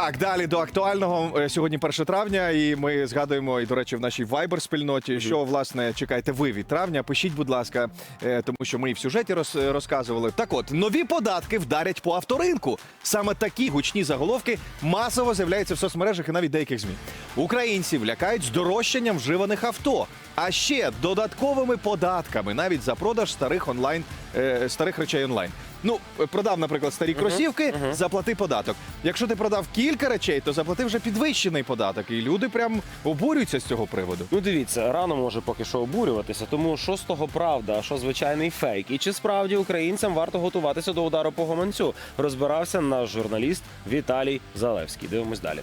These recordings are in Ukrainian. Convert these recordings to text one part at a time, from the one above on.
Так, далі до актуального. Е, Сьогодні 1 травня, і ми згадуємо, і, до речі, в нашій Viber спільноті, що власне чекаєте ви від травня. Пишіть, будь ласка, е, тому що ми і в сюжеті роз- розказували. Так от, нові податки вдарять по авторинку. Саме такі гучні заголовки масово з'являються в соцмережах і навіть деяких ЗМІ. Українців лякають здорожчанням вживаних авто, а ще додатковими податками навіть за продаж старих онлайн е, старих речей онлайн. Ну, е, продав, наприклад, старі кросівки, заплати податок. Якщо ти продав кілька речей, то заплати вже підвищений податок. І люди прям обурюються з цього приводу. Ну дивіться, рано може поки що обурюватися, тому що з того правда, а що звичайний фейк. І чи справді українцям варто готуватися до удару по гоманцю? Розбирався наш журналіст Віталій Залевський. Дивимось далі.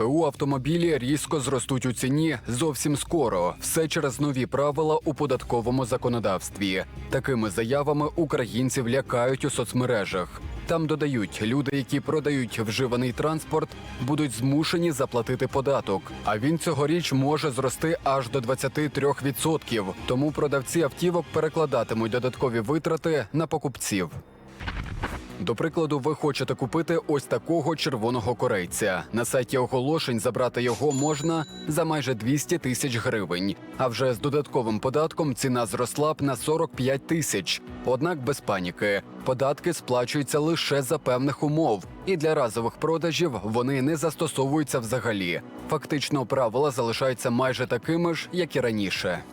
БУ автомобілі різко зростуть у ціні зовсім скоро. Все через нові правила у податковому законодавстві. Такими заявами українців лякають у соцмережах. Там додають, люди, які продають вживаний транспорт, будуть змушені заплатити податок. А він цьогоріч може зрости аж до 23%. Тому продавці автівок перекладатимуть додаткові витрати на покупців. До прикладу, ви хочете купити ось такого червоного корейця. На сайті оголошень забрати його можна за майже 200 тисяч гривень. А вже з додатковим податком ціна зросла б на 45 тисяч. Однак без паніки. Податки сплачуються лише за певних умов, і для разових продажів вони не застосовуються взагалі. Фактично, правила залишаються майже такими ж, як і раніше.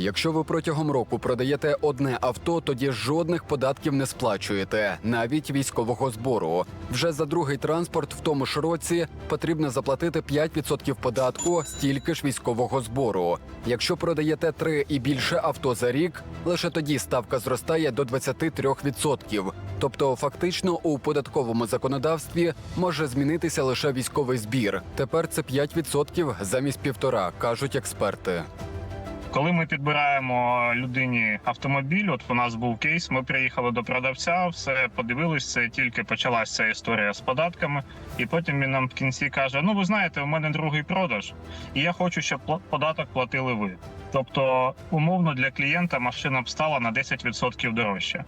Якщо ви протягом року продаєте одне авто, тоді жодних податків не сплачуєте, навіть військового збору. Вже за другий транспорт в тому ж році потрібно заплатити 5% податку, стільки ж військового збору. Якщо продаєте три і більше авто за рік, лише тоді ставка зростає до 23%. Тобто, фактично у податковому законодавстві може змінитися лише військовий збір. Тепер це 5% замість півтора, кажуть експерти. Коли ми підбираємо людині автомобіль, от у нас був кейс, ми приїхали до продавця, все подивилися, це тільки почалася ця історія з податками, і потім він нам в кінці каже: Ну, ви знаєте, у мене другий продаж, і я хочу, щоб податок платили ви. Тобто, умовно для клієнта машина б стала на 10% дорожче.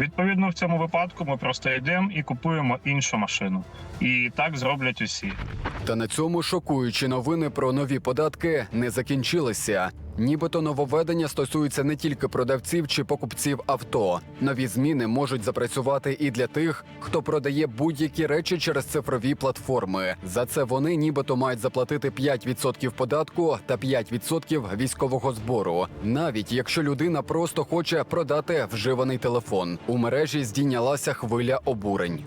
Відповідно, в цьому випадку ми просто йдемо і купуємо іншу машину. І так зроблять усі. Та на цьому шокуючі новини про нові податки не закінчилися. Нібито нововведення стосуються не тільки продавців чи покупців авто. Нові зміни можуть запрацювати і для тих, хто продає будь-які речі через цифрові платформи. За це вони нібито мають заплатити 5% податку та 5% військового збору, навіть якщо людина просто хоче продати вживаний телефон. У мережі здійнялася хвиля обурень.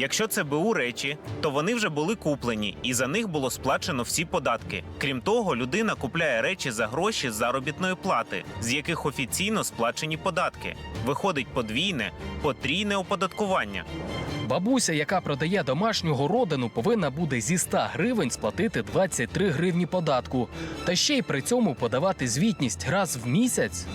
Якщо це БУ речі, то вони вже були куплені, і за них було сплачено всі податки. Крім того, людина купляє речі за гроші з заробітної плати, з яких офіційно сплачені податки. Виходить подвійне, потрійне оподаткування. Бабуся, яка продає домашню городину, повинна буде зі 100 гривень сплатити 23 гривні податку. Та ще й при цьому подавати звітність раз в місяць.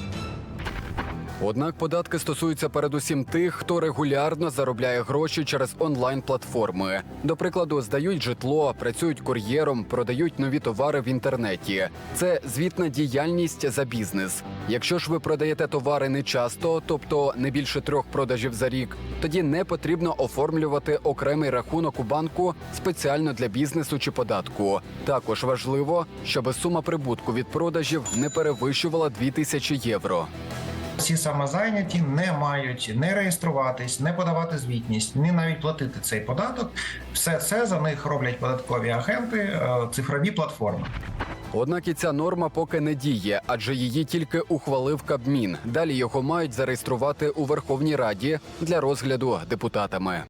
Однак податки стосуються передусім тих, хто регулярно заробляє гроші через онлайн-платформи. До прикладу, здають житло, працюють кур'єром, продають нові товари в інтернеті. Це звітна діяльність за бізнес. Якщо ж ви продаєте товари не часто, тобто не більше трьох продажів за рік, тоді не потрібно оформлювати окремий рахунок у банку спеціально для бізнесу чи податку. Також важливо, щоб сума прибутку від продажів не перевищувала 2000 євро. Всі самозайняті не мають не реєструватись, не подавати звітність, ні навіть платити цей податок. Все це за них роблять податкові агенти, е, цифрові платформи. Однак і ця норма поки не діє, адже її тільки ухвалив Кабмін. Далі його мають зареєструвати у Верховній Раді для розгляду депутатами.